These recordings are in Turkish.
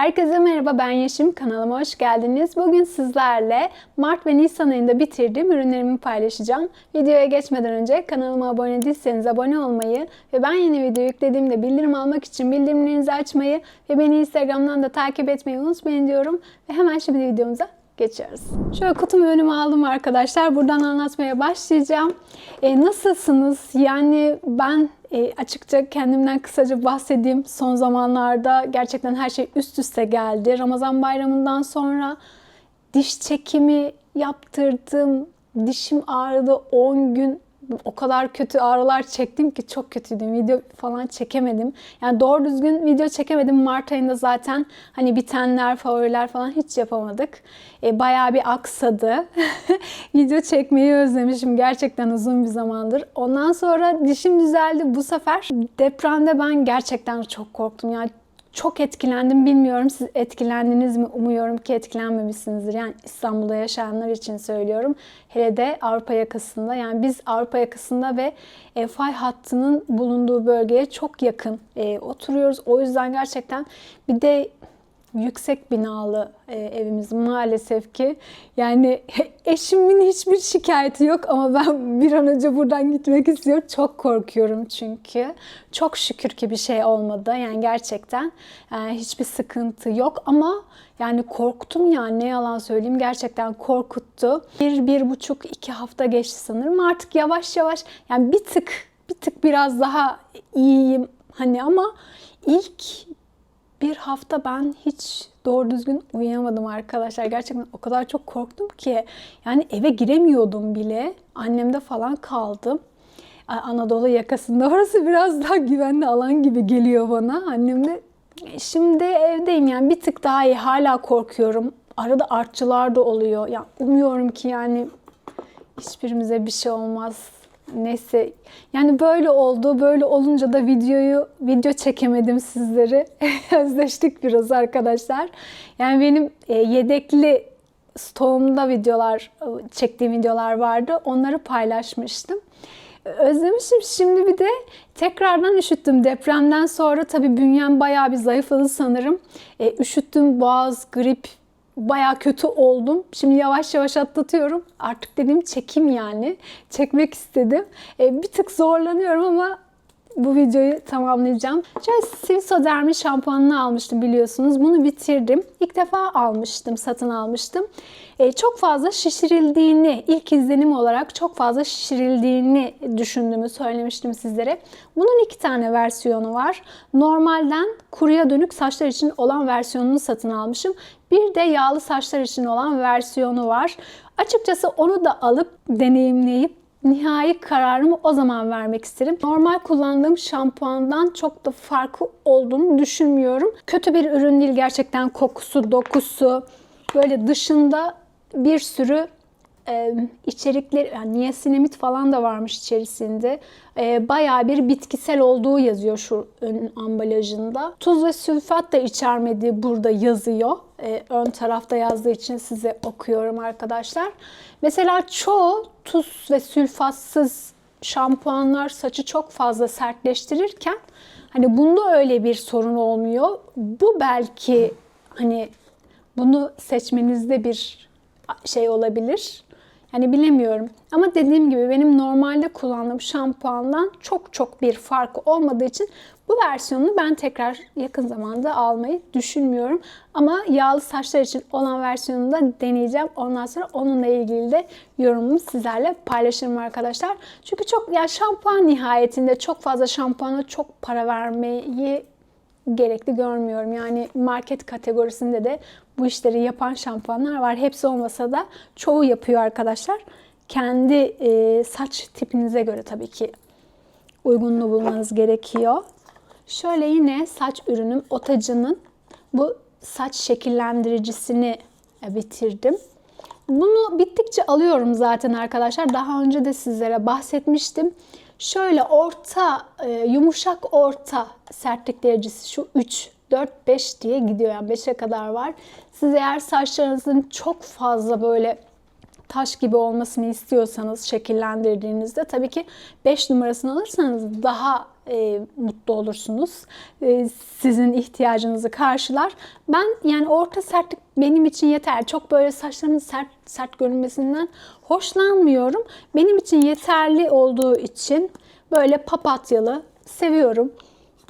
Herkese merhaba ben Yeşim kanalıma hoş geldiniz. Bugün sizlerle Mart ve Nisan ayında bitirdiğim ürünlerimi paylaşacağım. Videoya geçmeden önce kanalıma abone değilseniz abone olmayı ve ben yeni video yüklediğimde bildirim almak için bildirimlerinizi açmayı ve beni Instagram'dan da takip etmeyi unutmayın diyorum. Ve hemen şimdi videomuza geçiyoruz. Şöyle kutumu önüme aldım arkadaşlar. Buradan anlatmaya başlayacağım. E, nasılsınız? Yani ben e, açıkça kendimden kısaca bahsedeyim. Son zamanlarda gerçekten her şey üst üste geldi. Ramazan bayramından sonra diş çekimi yaptırdım. Dişim ağrıdı 10 gün o kadar kötü ağrılar çektim ki çok kötüydüm. Video falan çekemedim. Yani doğru düzgün video çekemedim. Mart ayında zaten hani bitenler, favoriler falan hiç yapamadık. E, bayağı bir aksadı. video çekmeyi özlemişim gerçekten uzun bir zamandır. Ondan sonra dişim düzeldi. Bu sefer depremde ben gerçekten çok korktum. Yani çok etkilendim. Bilmiyorum siz etkilendiniz mi? Umuyorum ki etkilenmemişsinizdir. Yani İstanbul'da yaşayanlar için söylüyorum. Hele de Avrupa yakasında. Yani biz Avrupa yakasında ve e, fay hattının bulunduğu bölgeye çok yakın e, oturuyoruz. O yüzden gerçekten bir de yüksek binalı e, evimiz maalesef ki. Yani eşimin hiçbir şikayeti yok ama ben bir an önce buradan gitmek istiyorum. Çok korkuyorum çünkü. Çok şükür ki bir şey olmadı. Yani gerçekten yani hiçbir sıkıntı yok ama yani korktum yani ne yalan söyleyeyim gerçekten korkuttu. Bir, bir buçuk, iki hafta geçti sanırım. Artık yavaş yavaş yani bir tık, bir tık biraz daha iyiyim hani ama ilk bir hafta ben hiç doğru düzgün uyuyamadım arkadaşlar. Gerçekten o kadar çok korktum ki. Yani eve giremiyordum bile. Annemde falan kaldım. Anadolu yakasında. Orası biraz daha güvenli alan gibi geliyor bana. Annem de şimdi evdeyim yani bir tık daha iyi. Hala korkuyorum. Arada artçılar da oluyor. Yani umuyorum ki yani hiçbirimize bir şey olmaz neyse yani böyle oldu. Böyle olunca da videoyu video çekemedim sizleri. Özleştik biraz arkadaşlar. Yani benim e, yedekli stoğumda videolar çektiğim videolar vardı. Onları paylaşmıştım. Özlemişim. Şimdi bir de tekrardan üşüttüm. Depremden sonra tabii bünyem bayağı bir zayıfladı sanırım. E, üşüttüm, boğaz, grip baya kötü oldum. Şimdi yavaş yavaş atlatıyorum. Artık dedim çekim yani. Çekmek istedim. E, bir tık zorlanıyorum ama bu videoyu tamamlayacağım. Şöyle Sivsodermi şampuanını almıştım biliyorsunuz. Bunu bitirdim. İlk defa almıştım, satın almıştım. Ee, çok fazla şişirildiğini, ilk izlenim olarak çok fazla şişirildiğini düşündüğümü söylemiştim sizlere. Bunun iki tane versiyonu var. Normalden kuruya dönük saçlar için olan versiyonunu satın almışım. Bir de yağlı saçlar için olan versiyonu var. Açıkçası onu da alıp deneyimleyip nihai kararımı o zaman vermek isterim. Normal kullandığım şampuandan çok da farkı olduğunu düşünmüyorum. Kötü bir ürün değil gerçekten kokusu, dokusu. Böyle dışında bir sürü e, içerikleri, yani niasinamid falan da varmış içerisinde. E, bayağı bir bitkisel olduğu yazıyor şu ön ambalajında. Tuz ve sülfat da içermediği burada yazıyor. E, ön tarafta yazdığı için size okuyorum arkadaşlar. Mesela çoğu tuz ve sülfatsız şampuanlar saçı çok fazla sertleştirirken hani bunda öyle bir sorun olmuyor. Bu belki hani bunu seçmenizde bir şey olabilir. Yani bilemiyorum. Ama dediğim gibi benim normalde kullandığım şampuandan çok çok bir farkı olmadığı için bu versiyonunu ben tekrar yakın zamanda almayı düşünmüyorum. Ama yağlı saçlar için olan versiyonunu da deneyeceğim. Ondan sonra onunla ilgili de yorumumu sizlerle paylaşırım arkadaşlar. Çünkü çok ya şampuan nihayetinde çok fazla şampuana çok para vermeyi gerekli görmüyorum. Yani market kategorisinde de bu işleri yapan şampuanlar var. Hepsi olmasa da çoğu yapıyor arkadaşlar. Kendi e, saç tipinize göre tabii ki uygunluğu bulmanız gerekiyor. Şöyle yine saç ürünüm Otacı'nın bu saç şekillendiricisini e, bitirdim. Bunu bittikçe alıyorum zaten arkadaşlar. Daha önce de sizlere bahsetmiştim. Şöyle orta, e, yumuşak orta sertlik derecesi şu 3, 4, 5 diye gidiyor. Yani 5'e kadar var. Siz eğer saçlarınızın çok fazla böyle taş gibi olmasını istiyorsanız şekillendirdiğinizde tabii ki 5 numarasını alırsanız daha e, mutlu olursunuz. E, sizin ihtiyacınızı karşılar. Ben yani orta sertlik benim için yeter. Çok böyle saçlarımın sert sert görünmesinden hoşlanmıyorum. Benim için yeterli olduğu için böyle papatyalı seviyorum.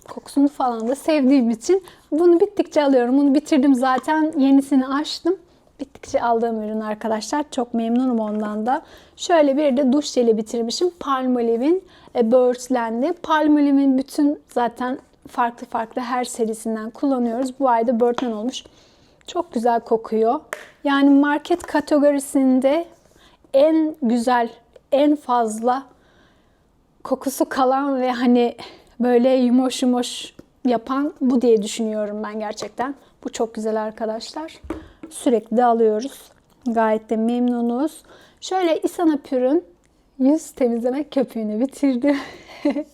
Kokusunu falan da sevdiğim için bunu bittikçe alıyorum. Bunu bitirdim zaten. Yenisini açtım. Bittikçe aldığım ürün arkadaşlar. Çok memnunum ondan da. Şöyle bir de duş jeli bitirmişim. Palmolive'in e, Birdland'i. Palmolive'in bütün zaten farklı farklı her serisinden kullanıyoruz. Bu ayda Birdland olmuş. Çok güzel kokuyor. Yani market kategorisinde en güzel, en fazla kokusu kalan ve hani böyle yumoş yumoş yapan bu diye düşünüyorum ben gerçekten. Bu çok güzel arkadaşlar. Sürekli alıyoruz. Gayet de memnunuz. Şöyle Isana Pür'ün yüz temizleme köpüğünü bitirdim.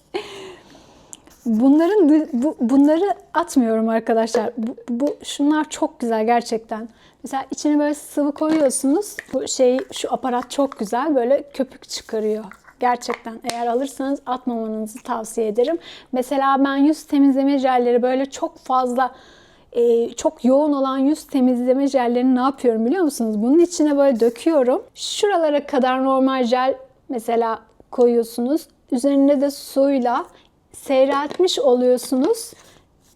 Bunların bu, bunları atmıyorum arkadaşlar. Bu, bu şunlar çok güzel gerçekten. Mesela içine böyle sıvı koyuyorsunuz. Bu şey şu aparat çok güzel. Böyle köpük çıkarıyor. Gerçekten eğer alırsanız atmamanızı tavsiye ederim. Mesela ben yüz temizleme jelleri böyle çok fazla e, çok yoğun olan yüz temizleme jellerini ne yapıyorum biliyor musunuz? Bunun içine böyle döküyorum. Şuralara kadar normal jel mesela koyuyorsunuz. Üzerinde de suyla seyreltmiş oluyorsunuz.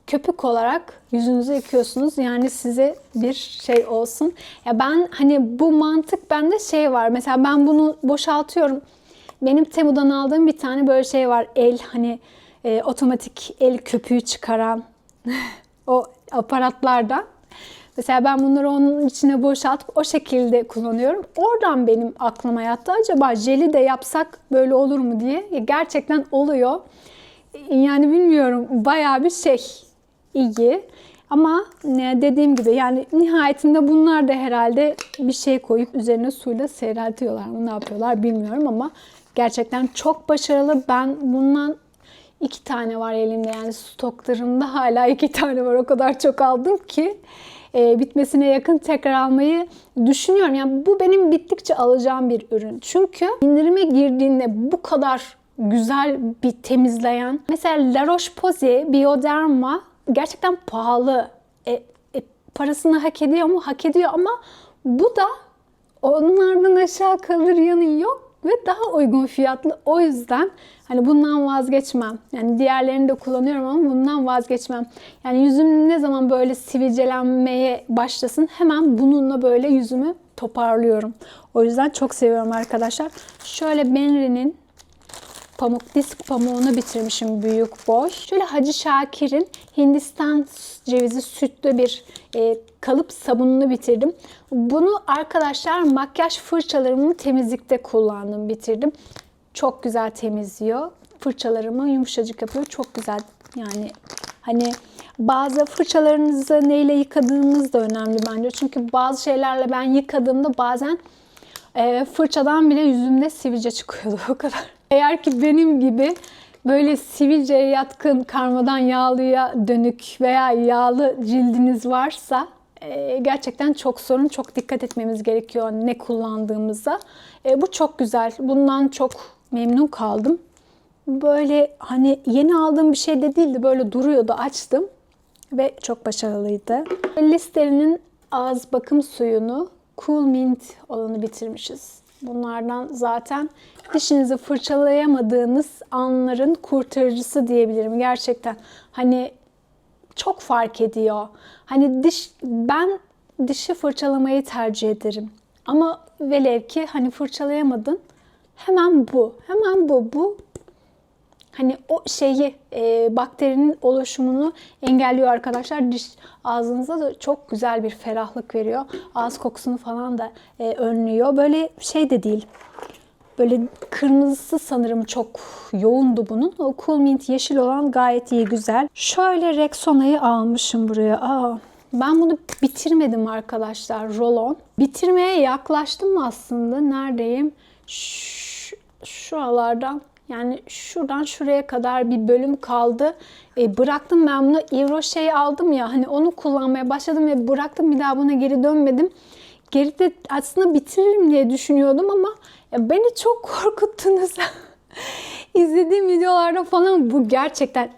Köpük olarak yüzünüzü yıkıyorsunuz. Yani size bir şey olsun. Ya ben hani bu mantık bende şey var. Mesela ben bunu boşaltıyorum. Benim Temu'dan aldığım bir tane böyle şey var. El hani e, otomatik el köpüğü çıkaran o aparatlardan. Mesela ben bunları onun içine boşaltıp o şekilde kullanıyorum. Oradan benim aklıma yattı. Acaba jeli de yapsak böyle olur mu diye. Gerçekten oluyor. Yani bilmiyorum bayağı bir şey iyi. Ama ne dediğim gibi yani nihayetinde bunlar da herhalde bir şey koyup üzerine suyla seyreltiyorlar mı ne yapıyorlar bilmiyorum ama gerçekten çok başarılı. Ben bundan iki tane var elimde yani stoklarımda hala iki tane var o kadar çok aldım ki e, bitmesine yakın tekrar almayı düşünüyorum. Yani bu benim bittikçe alacağım bir ürün. Çünkü indirime girdiğinde bu kadar güzel bir temizleyen. Mesela La Roche-Posay Bioderma gerçekten pahalı. E, e, parasını hak ediyor mu? Hak ediyor ama bu da onlardan aşağı kalır yanı yok ve daha uygun fiyatlı. O yüzden hani bundan vazgeçmem. Yani diğerlerini de kullanıyorum ama bundan vazgeçmem. Yani yüzüm ne zaman böyle sivilcelenmeye başlasın hemen bununla böyle yüzümü toparlıyorum. O yüzden çok seviyorum arkadaşlar. Şöyle Benri'nin pamuk disk pamuğunu bitirmişim büyük boy. Şöyle Hacı Şakir'in Hindistan cevizi sütlü bir e, kalıp sabununu bitirdim. Bunu arkadaşlar makyaj fırçalarımı temizlikte kullandım, bitirdim. Çok güzel temizliyor. Fırçalarımı yumuşacık yapıyor. Çok güzel yani hani bazı fırçalarınızı neyle yıkadığınız da önemli bence. Çünkü bazı şeylerle ben yıkadığımda bazen e, fırçadan bile yüzümde sivilce çıkıyordu o kadar. Eğer ki benim gibi böyle sivilceye yatkın karmadan yağlıya dönük veya yağlı cildiniz varsa e, gerçekten çok sorun, çok dikkat etmemiz gerekiyor ne kullandığımıza. E, bu çok güzel. Bundan çok memnun kaldım. Böyle hani yeni aldığım bir şey de değildi. Böyle duruyordu. Açtım ve çok başarılıydı. Listerine'in ağız bakım suyunu Cool Mint olanı bitirmişiz. Bunlardan zaten dişinizi fırçalayamadığınız anların kurtarıcısı diyebilirim gerçekten. Hani çok fark ediyor. Hani diş ben dişi fırçalamayı tercih ederim. Ama velev ki hani fırçalayamadın hemen bu. Hemen bu. Bu hani o şeyi e, bakterinin oluşumunu engelliyor arkadaşlar. Diş ağzınıza da çok güzel bir ferahlık veriyor. Ağız kokusunu falan da e, önlüyor. Böyle şey de değil. Böyle kırmızısı sanırım çok yoğundu bunun. O Cool Mint yeşil olan gayet iyi güzel. Şöyle Rexona'yı almışım buraya. Aa, ben bunu bitirmedim arkadaşlar. Rolon. Bitirmeye yaklaştım aslında. Neredeyim? Ş- şuralardan yani şuradan şuraya kadar bir bölüm kaldı. E, bıraktım ben bunu. Euro şey aldım ya hani onu kullanmaya başladım ve bıraktım bir daha buna geri dönmedim. geride aslında bitiririm diye düşünüyordum ama ya beni çok korkuttunuz. İzlediğim videolarda falan bu gerçekten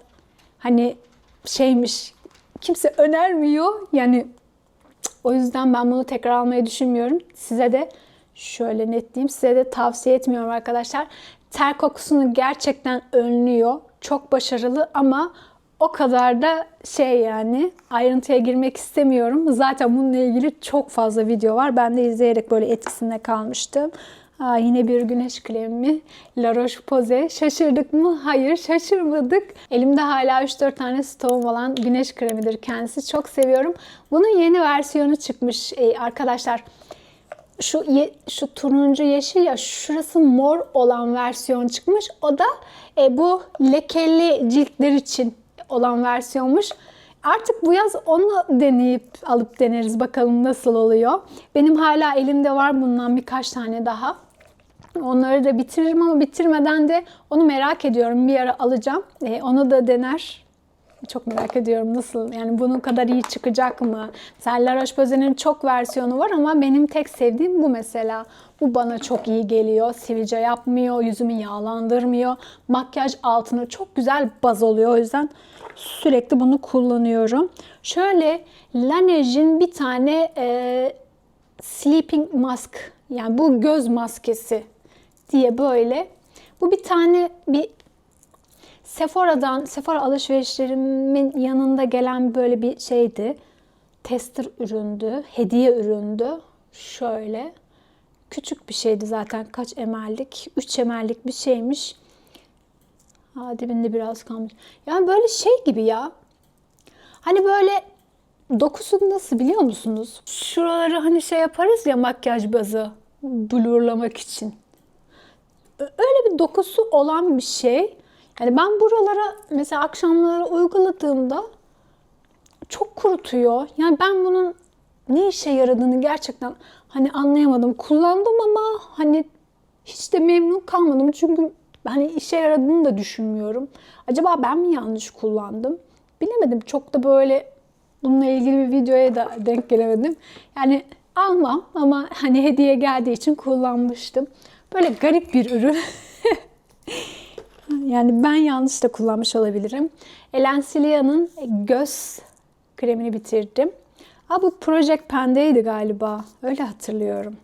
hani şeymiş kimse önermiyor. Yani o yüzden ben bunu tekrar almayı düşünmüyorum. Size de şöyle net diyeyim size de tavsiye etmiyorum arkadaşlar. Ter kokusunu gerçekten önlüyor. Çok başarılı ama o kadar da şey yani ayrıntıya girmek istemiyorum. Zaten bununla ilgili çok fazla video var. Ben de izleyerek böyle etkisinde kalmıştım. Aa, yine bir güneş kremi. La Roche-Posay. Şaşırdık mı? Hayır şaşırmadık. Elimde hala 3-4 tane stoğum olan güneş kremidir kendisi. Çok seviyorum. Bunun yeni versiyonu çıkmış ee, arkadaşlar. Şu ye, şu turuncu yeşil ya şurası mor olan versiyon çıkmış. O da e, bu lekeli ciltler için olan versiyonmuş. Artık bu yaz onu deneyip alıp deneriz bakalım nasıl oluyor. Benim hala elimde var bundan birkaç tane daha. Onları da bitiririm ama bitirmeden de onu merak ediyorum. Bir ara alacağım. E, onu da dener. Çok merak ediyorum nasıl yani bunun kadar iyi çıkacak mı? Mesela La Roche-Posay'nin çok versiyonu var ama benim tek sevdiğim bu mesela. Bu bana çok iyi geliyor. Sivilce yapmıyor, yüzümü yağlandırmıyor. Makyaj altına çok güzel baz oluyor. O yüzden sürekli bunu kullanıyorum. Şöyle Laneige'in bir tane e, sleeping mask yani bu göz maskesi diye böyle. Bu bir tane bir Sephora'dan, Sephora alışverişlerimin yanında gelen böyle bir şeydi. Tester üründü, hediye üründü. Şöyle. Küçük bir şeydi zaten. Kaç emellik? 3 emellik bir şeymiş. Ha, dibinde biraz kalmış. Yani böyle şey gibi ya. Hani böyle dokusu nasıl biliyor musunuz? Şuraları hani şey yaparız ya makyaj bazı blurlamak için. Öyle bir dokusu olan bir şey. Yani ben buralara mesela akşamları uyguladığımda çok kurutuyor. Yani ben bunun ne işe yaradığını gerçekten hani anlayamadım. Kullandım ama hani hiç de memnun kalmadım. Çünkü hani işe yaradığını da düşünmüyorum. Acaba ben mi yanlış kullandım? Bilemedim. Çok da böyle bununla ilgili bir videoya da denk gelemedim. Yani almam ama hani hediye geldiği için kullanmıştım. Böyle garip bir ürün. yani ben yanlış da kullanmış olabilirim. Elancilia'nın göz kremini bitirdim. Aa, bu Project Pen'deydi galiba. Öyle hatırlıyorum.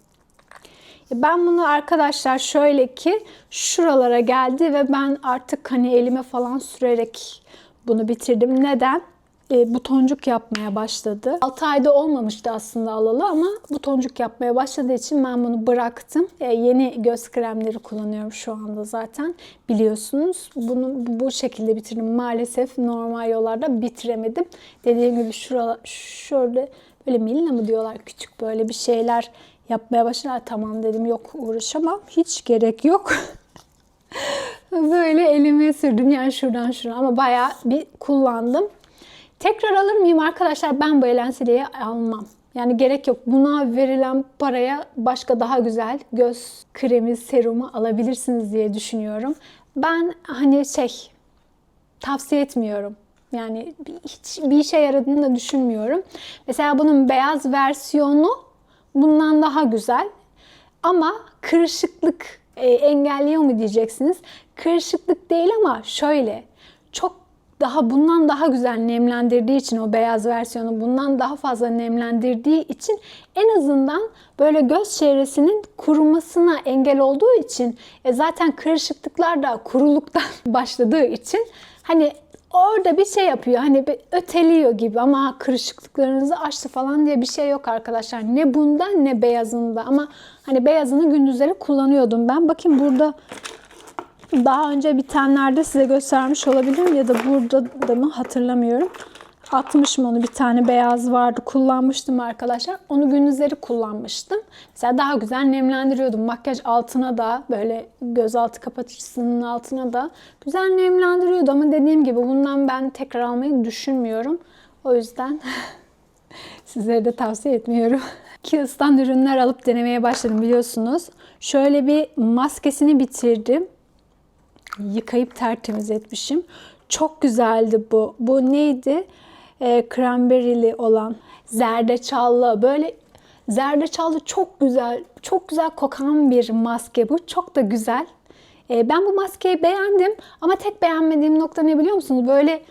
Ben bunu arkadaşlar şöyle ki şuralara geldi ve ben artık hani elime falan sürerek bunu bitirdim. Neden? E, butoncuk yapmaya başladı. 6 ayda olmamıştı aslında alalı ama butoncuk yapmaya başladığı için ben bunu bıraktım. E, yeni göz kremleri kullanıyorum şu anda zaten biliyorsunuz. Bunu bu şekilde bitirdim. Maalesef normal yollarda bitiremedim. Dediğim gibi şurada şöyle böyle milla mı diyorlar küçük böyle bir şeyler yapmaya başladılar. Tamam dedim yok uğraşamam. Hiç gerek yok. Böyle elime sürdüm yani şuradan şuradan ama bayağı bir kullandım. Tekrar alır mıyım arkadaşlar? Ben bu Elensile'yi almam. Yani gerek yok. Buna verilen paraya başka daha güzel göz kremi, serumu alabilirsiniz diye düşünüyorum. Ben hani şey tavsiye etmiyorum. Yani hiç bir işe yaradığını da düşünmüyorum. Mesela bunun beyaz versiyonu bundan daha güzel. Ama kırışıklık e, engelliyor mu diyeceksiniz. Kırışıklık değil ama şöyle çok daha bundan daha güzel nemlendirdiği için o beyaz versiyonu bundan daha fazla nemlendirdiği için en azından böyle göz çevresinin kurumasına engel olduğu için e zaten kırışıklıklar da kuruluktan başladığı için hani orada bir şey yapıyor. Hani bir öteliyor gibi ama kırışıklıklarınızı açtı falan diye bir şey yok arkadaşlar. Ne bunda ne beyazında ama hani beyazını gündüzleri kullanıyordum ben. Bakın burada daha önce bitenlerde size göstermiş olabilirim ya da burada da mı hatırlamıyorum. Atmışım onu bir tane beyaz vardı kullanmıştım arkadaşlar. Onu gündüzleri kullanmıştım. Mesela daha güzel nemlendiriyordum. Makyaj altına da böyle gözaltı kapatıcısının altına da güzel nemlendiriyordu ama dediğim gibi bundan ben tekrar almayı düşünmüyorum. O yüzden sizlere de tavsiye etmiyorum. Kiehl's'tan ürünler alıp denemeye başladım biliyorsunuz. Şöyle bir maskesini bitirdim yıkayıp tertemiz etmişim. Çok güzeldi bu. Bu neydi? E, cranberry'li olan zerdeçallı böyle Zerdeçallı çok güzel, çok güzel kokan bir maske bu. Çok da güzel. E, ben bu maskeyi beğendim ama tek beğenmediğim nokta ne biliyor musunuz? Böyle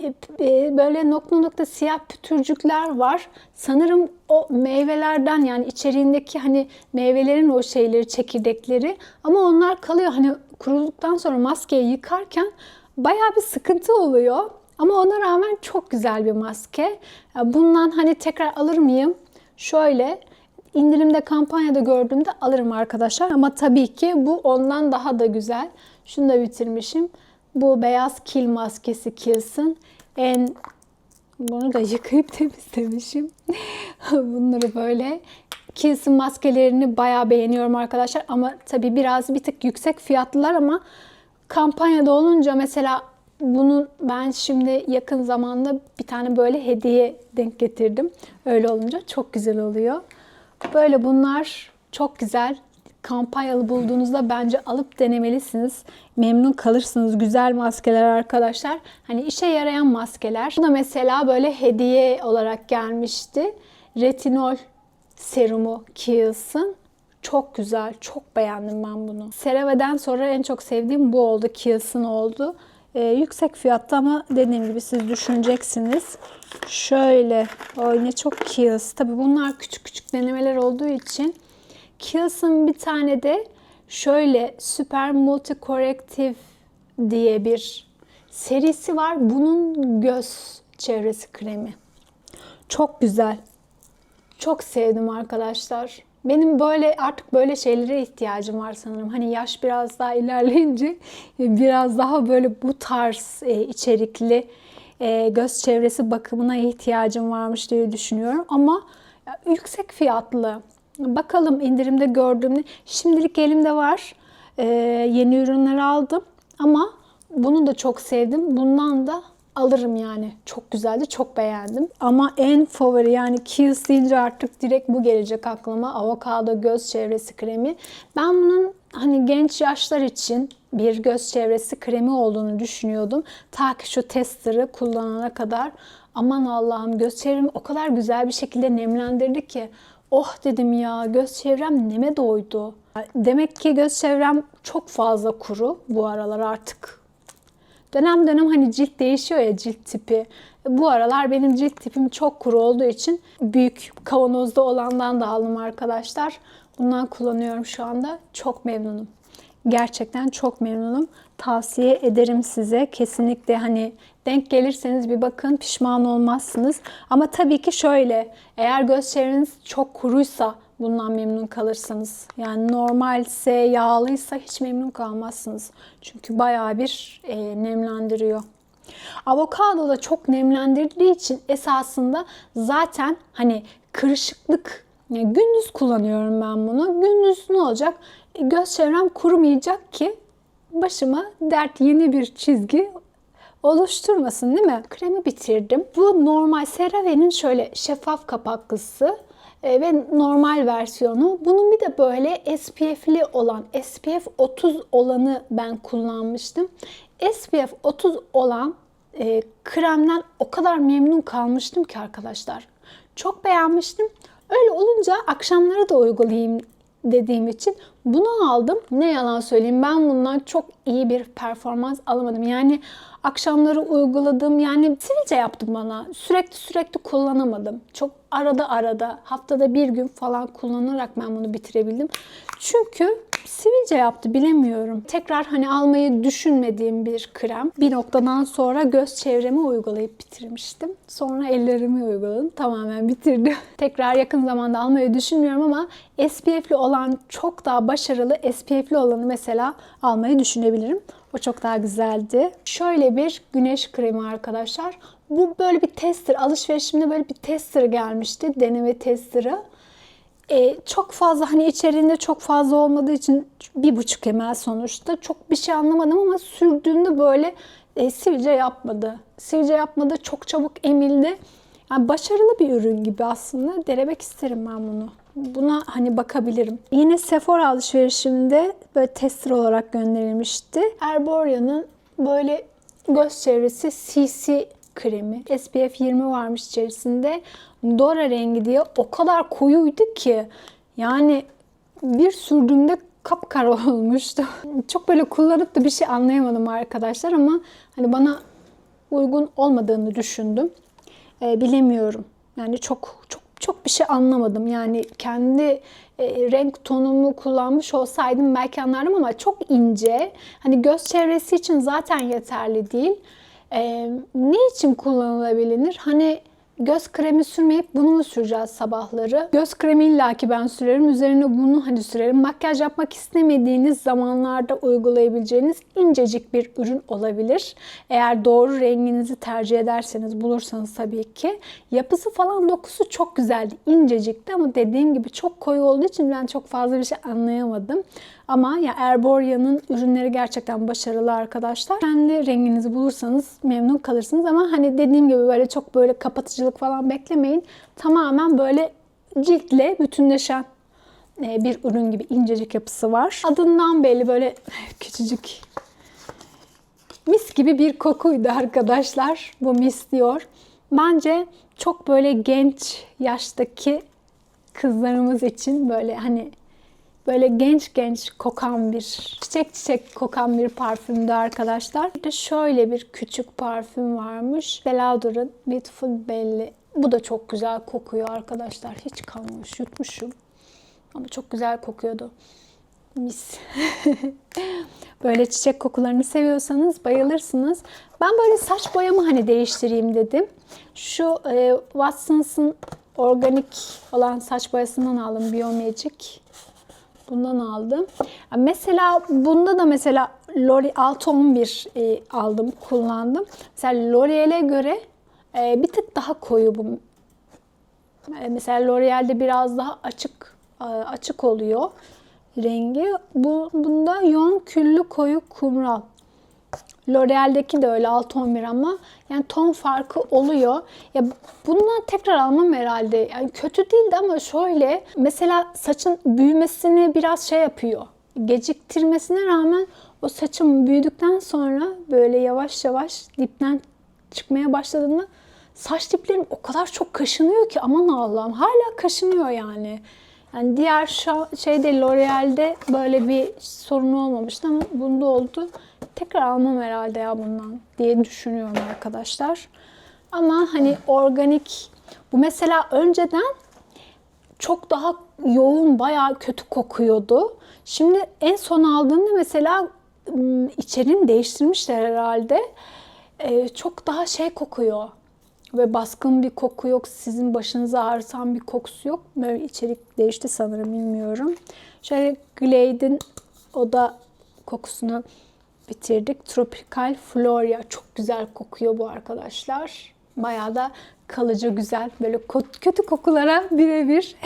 e, e, böyle nokta nokta siyah pütürcükler var. Sanırım o meyvelerden yani içeriğindeki hani meyvelerin o şeyleri, çekirdekleri ama onlar kalıyor. Hani kuruduktan sonra maskeyi yıkarken bayağı bir sıkıntı oluyor. Ama ona rağmen çok güzel bir maske. Bundan hani tekrar alır mıyım? Şöyle indirimde kampanyada gördüğümde alırım arkadaşlar. Ama tabii ki bu ondan daha da güzel. Şunu da bitirmişim. Bu beyaz kil maskesi Kiehl's'ın en bunu da yıkayıp temizlemişim. Bunları böyle Kiehl's'ın maskelerini bayağı beğeniyorum arkadaşlar. Ama tabii biraz bir tık yüksek fiyatlılar ama kampanyada olunca mesela bunu ben şimdi yakın zamanda bir tane böyle hediye denk getirdim. Öyle olunca çok güzel oluyor. Böyle bunlar çok güzel. Kampanyalı bulduğunuzda bence alıp denemelisiniz. Memnun kalırsınız. Güzel maskeler arkadaşlar. Hani işe yarayan maskeler. Bu da mesela böyle hediye olarak gelmişti. Retinol serumu Kiehl's'ın. Çok güzel. Çok beğendim ben bunu. CeraVe'den sonra en çok sevdiğim bu oldu. Kiehl's'ın oldu. Ee, yüksek fiyatta ama dediğim gibi siz düşüneceksiniz. Şöyle. O ne çok Kiehl's. Tabii bunlar küçük küçük denemeler olduğu için Kiehl's'ın bir tane de şöyle Super Multi Corrective diye bir serisi var. Bunun göz çevresi kremi. Çok güzel. Çok sevdim arkadaşlar. Benim böyle artık böyle şeylere ihtiyacım var sanırım. Hani yaş biraz daha ilerleyince biraz daha böyle bu tarz e, içerikli e, göz çevresi bakımına ihtiyacım varmış diye düşünüyorum. Ama yüksek fiyatlı. Bakalım indirimde gördüğümde. Şimdilik elimde var. E, yeni ürünler aldım. Ama bunu da çok sevdim. Bundan da alırım yani. Çok güzeldi, çok beğendim. Ama en favori yani Kiehl's deyince artık direkt bu gelecek aklıma. Avokado göz çevresi kremi. Ben bunun hani genç yaşlar için bir göz çevresi kremi olduğunu düşünüyordum. Ta ki şu tester'ı kullanana kadar. Aman Allah'ım göz çevremi o kadar güzel bir şekilde nemlendirdi ki. Oh dedim ya göz çevrem neme doydu. Demek ki göz çevrem çok fazla kuru bu aralar artık Dönem dönem hani cilt değişiyor ya cilt tipi. Bu aralar benim cilt tipim çok kuru olduğu için büyük kavanozda olandan da aldım arkadaşlar. Bundan kullanıyorum şu anda. Çok memnunum. Gerçekten çok memnunum. Tavsiye ederim size. Kesinlikle hani denk gelirseniz bir bakın pişman olmazsınız. Ama tabii ki şöyle eğer göz çevreniz çok kuruysa bundan memnun kalırsınız. Yani normalse yağlıysa hiç memnun kalmazsınız. Çünkü bayağı bir e, nemlendiriyor. Avokado da çok nemlendirdiği için esasında zaten hani kırışıklık yani gündüz kullanıyorum ben bunu. Gündüz ne olacak? E, göz çevrem kurumayacak ki başıma dert yeni bir çizgi oluşturmasın değil mi? Kremi bitirdim. Bu normal CeraVe'nin şöyle şeffaf kapaklısı ve normal versiyonu. Bunun bir de böyle SPF'li olan, SPF 30 olanı ben kullanmıştım. SPF 30 olan e, kremden o kadar memnun kalmıştım ki arkadaşlar. Çok beğenmiştim. Öyle olunca akşamları da uygulayayım dediğim için bunu aldım. Ne yalan söyleyeyim ben bundan çok iyi bir performans alamadım. Yani akşamları uyguladım. Yani sivilce yaptım bana. Sürekli sürekli kullanamadım. Çok arada arada haftada bir gün falan kullanarak ben bunu bitirebildim. Çünkü sivilce yaptı bilemiyorum. Tekrar hani almayı düşünmediğim bir krem. Bir noktadan sonra göz çevremi uygulayıp bitirmiştim. Sonra ellerimi uyguladım. Tamamen bitirdim. Tekrar yakın zamanda almayı düşünmüyorum ama SPF'li olan çok daha başarılı SPF'li olanı mesela almayı düşünebilirim. O çok daha güzeldi. Şöyle bir güneş kremi arkadaşlar. Bu böyle bir tester. Alışverişimde böyle bir tester gelmişti. Deneme testerı. Ee, çok fazla hani içeriğinde çok fazla olmadığı için bir buçuk ml sonuçta. Çok bir şey anlamadım ama sürdüğümde böyle e, sivilce yapmadı. Sivilce yapmadı. Çok çabuk emildi. Yani başarılı bir ürün gibi aslında. Denemek isterim ben bunu. Buna hani bakabilirim. Yine Sephora alışverişimde böyle tester olarak gönderilmişti. Erboria'nın böyle göz çevresi CC kremi. SPF 20 varmış içerisinde. Dora rengi diye o kadar koyuydu ki yani bir sürdüğümde kapkara olmuştu. Çok böyle kullanıp da bir şey anlayamadım arkadaşlar ama hani bana uygun olmadığını düşündüm. Ee, bilemiyorum. Yani çok çok çok bir şey anlamadım. Yani kendi e, renk tonumu kullanmış olsaydım belki anlardım ama çok ince. Hani göz çevresi için zaten yeterli değil. Ee, ne için kullanılabilir? Hani göz kremi sürmeyip bunu mu süreceğiz sabahları? Göz kremi illaki ben sürerim. Üzerine bunu hani sürerim. Makyaj yapmak istemediğiniz zamanlarda uygulayabileceğiniz incecik bir ürün olabilir. Eğer doğru renginizi tercih ederseniz, bulursanız tabii ki. Yapısı falan dokusu çok güzeldi. incecikti ama dediğim gibi çok koyu olduğu için ben çok fazla bir şey anlayamadım. Ama ya Erboria'nın ürünleri gerçekten başarılı arkadaşlar. Kendi renginizi bulursanız memnun kalırsınız ama hani dediğim gibi böyle çok böyle kapatıcılık falan beklemeyin. Tamamen böyle ciltle bütünleşen e, bir ürün gibi incecik yapısı var. Adından belli böyle küçücük mis gibi bir kokuydu arkadaşlar. Bu mis diyor. Bence çok böyle genç yaştaki kızlarımız için böyle hani böyle genç genç kokan bir, çiçek çiçek kokan bir parfümdü arkadaşlar. Bir de şöyle bir küçük parfüm varmış. Belaudur'un Beautiful Belly. Bu da çok güzel kokuyor arkadaşlar. Hiç kalmamış, yutmuşum. Ama çok güzel kokuyordu. Mis. böyle çiçek kokularını seviyorsanız bayılırsınız. Ben böyle saç boyamı hani değiştireyim dedim. Şu e, Watsons'ın organik olan saç boyasından aldım Biomagic. Bundan aldım. Mesela bunda da mesela L'Oreal 611 e, aldım, kullandım. Mesela L'Oreal'e göre e, bir tık daha koyu bu. E, mesela L'Oreal'de biraz daha açık e, açık oluyor rengi. Bu bunda yoğun küllü koyu kumral. L'Oreal'deki de öyle 611 ama yani ton farkı oluyor. Ya bundan tekrar almam herhalde. Yani kötü değildi ama şöyle mesela saçın büyümesini biraz şey yapıyor. Geciktirmesine rağmen o saçım büyüdükten sonra böyle yavaş yavaş dipten çıkmaya başladığında saç diplerim o kadar çok kaşınıyor ki aman Allah'ım hala kaşınıyor yani. Yani diğer şeyde L'Oreal'de böyle bir sorun olmamıştı ama bunda oldu. Tekrar almam herhalde ya bundan diye düşünüyorum arkadaşlar. Ama hani organik bu mesela önceden çok daha yoğun bayağı kötü kokuyordu. Şimdi en son aldığımda mesela içeriğini değiştirmişler herhalde. Ee, çok daha şey kokuyor ve baskın bir koku yok. Sizin başınızı ağrıtan bir kokusu yok. Böyle içerik değişti sanırım bilmiyorum. Şöyle Glade'in oda kokusunu bitirdik. Tropical Floria. Çok güzel kokuyor bu arkadaşlar. Bayağı da kalıcı güzel. Böyle kötü kokulara birebir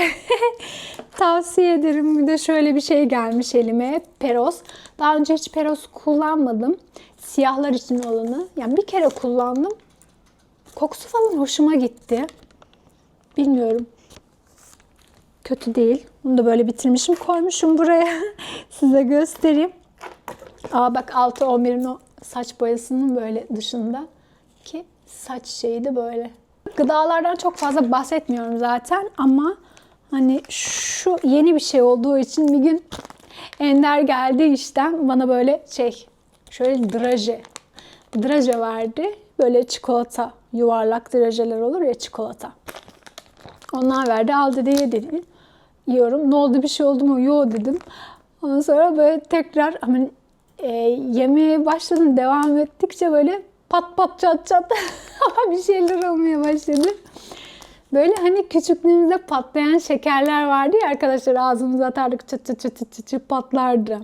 tavsiye ederim. Bir de şöyle bir şey gelmiş elime. Peros. Daha önce hiç Peros kullanmadım. Siyahlar için olanı. Yani bir kere kullandım. Kokusu falan hoşuma gitti. Bilmiyorum. Kötü değil. Bunu da böyle bitirmişim. Koymuşum buraya. Size göstereyim. Aa bak 6-11'in o saç boyasının böyle dışında ki saç şeyi de böyle. Gıdalardan çok fazla bahsetmiyorum zaten ama hani şu yeni bir şey olduğu için bir gün Ender geldi işten bana böyle şey şöyle draje draje verdi. Böyle çikolata yuvarlak drajeler olur ya çikolata. Onlar verdi al dedi ye dedi. Yiyorum. Ne oldu bir şey oldu mu? Yo dedim. Ondan sonra böyle tekrar hemen e, yemeye başladım. Devam ettikçe böyle pat pat çat çat bir şeyler olmaya başladı. Böyle hani küçüklüğümüzde patlayan şekerler vardı ya arkadaşlar ağzımıza atardık çıt çıt çıt çıt çıt patlardı.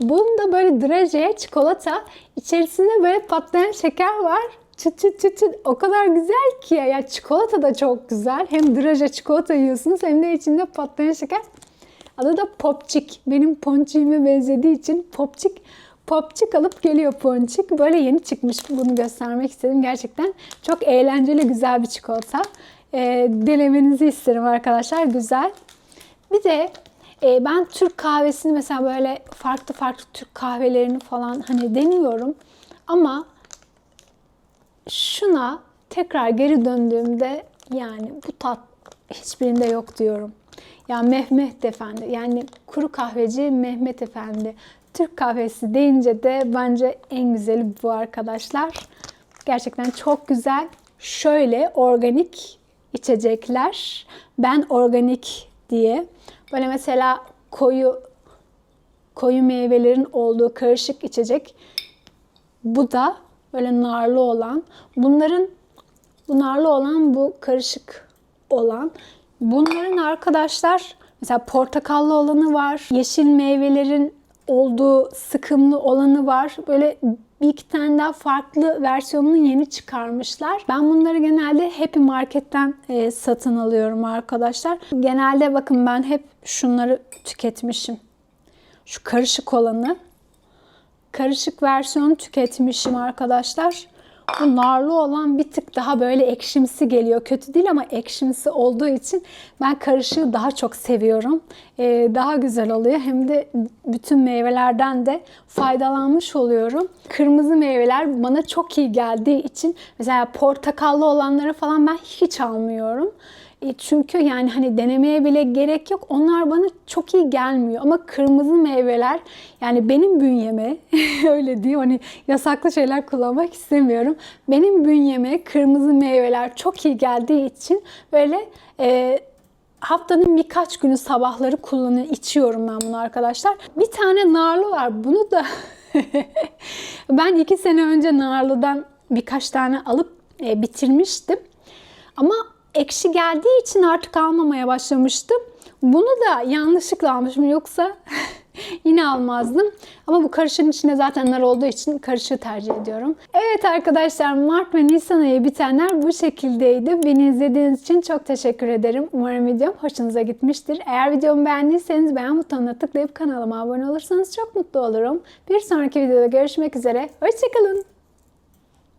Bunda böyle draje, çikolata içerisinde böyle patlayan şeker var. Çıt çıt çıt çıt o kadar güzel ki ya. ya çikolata da çok güzel. Hem draje çikolata yiyorsunuz hem de içinde patlayan şeker. Adı da Popçik. Benim ponçiğime benzediği için Popçik. Popçik alıp geliyor Ponçik. Böyle yeni çıkmış. Bunu göstermek istedim. Gerçekten çok eğlenceli, güzel bir çikolata. E, denemenizi isterim arkadaşlar. Güzel. Bir de e, ben Türk kahvesini mesela böyle farklı farklı Türk kahvelerini falan hani deniyorum. Ama şuna tekrar geri döndüğümde yani bu tat hiçbirinde yok diyorum. Ya Mehmet Efendi yani kuru kahveci Mehmet Efendi. Türk kahvesi deyince de bence en güzeli bu arkadaşlar. Gerçekten çok güzel. Şöyle organik içecekler. Ben organik diye. Böyle mesela koyu koyu meyvelerin olduğu karışık içecek. Bu da böyle narlı olan. Bunların bu narlı olan bu karışık olan. Bunların arkadaşlar mesela portakallı olanı var. Yeşil meyvelerin olduğu sıkımlı olanı var. Böyle bir iki tane daha farklı versiyonunu yeni çıkarmışlar. Ben bunları genelde Happy Market'ten e, satın alıyorum arkadaşlar. Genelde bakın ben hep şunları tüketmişim. Şu karışık olanı. Karışık versiyonu tüketmişim arkadaşlar. Bu narlı olan bir tık daha böyle ekşimsi geliyor. Kötü değil ama ekşimsi olduğu için ben karışığı daha çok seviyorum. Ee, daha güzel oluyor. Hem de bütün meyvelerden de faydalanmış oluyorum. Kırmızı meyveler bana çok iyi geldiği için mesela portakallı olanları falan ben hiç almıyorum. E, Çünkü yani hani denemeye bile gerek yok. Onlar bana çok iyi gelmiyor. Ama kırmızı meyveler yani benim bünyeme öyle diyeyim hani yasaklı şeyler kullanmak istemiyorum. Benim bünyeme kırmızı meyveler çok iyi geldiği için böyle e, haftanın birkaç günü sabahları kullanıyor, içiyorum ben bunu arkadaşlar. Bir tane narlı var. Bunu da ben iki sene önce narlıdan birkaç tane alıp e, bitirmiştim. Ama ekşi geldiği için artık almamaya başlamıştım. Bunu da yanlışlıkla almışım yoksa yine almazdım. Ama bu karışığın içinde zaten nar olduğu için karışığı tercih ediyorum. Evet arkadaşlar Mart ve Nisan ayı bitenler bu şekildeydi. Beni izlediğiniz için çok teşekkür ederim. Umarım videom hoşunuza gitmiştir. Eğer videomu beğendiyseniz beğen butonuna tıklayıp kanalıma abone olursanız çok mutlu olurum. Bir sonraki videoda görüşmek üzere. Hoşçakalın.